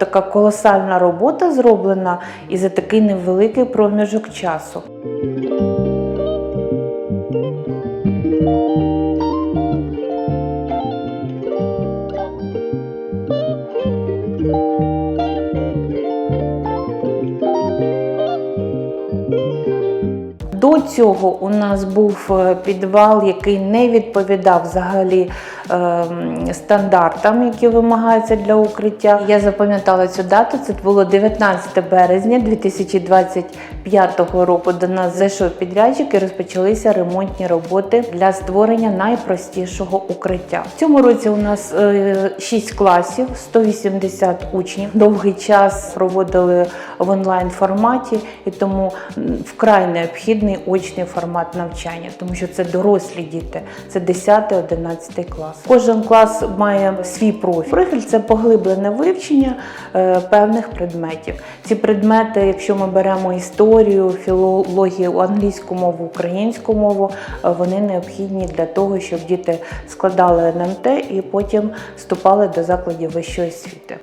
Така колосальна робота зроблена і за такий невеликий проміжок часу. До цього у нас був е, підвал, який не відповідав взагалі ем, стандартам, які вимагаються для укриття. Я запам'ятала цю дату. Це було 19 березня 2025 року. До нас зайшов підрядчик і розпочалися ремонтні роботи для створення найпростішого укриття. В цьому році у нас 6 класів, 180 учнів. Довгий час проводили в онлайн форматі, і тому вкрай необхідний очний формат навчання, тому що це дорослі діти, це 10-11 клас. Кожен клас має свій профіль. Профіль це поглиблене вивчення е, певних предметів. Ці предмети, якщо ми беремо історію, філологію, англійську мову, українську мову, е, вони необхідні для того, щоб діти складали НМТ і потім вступали до закладів вищої освіти.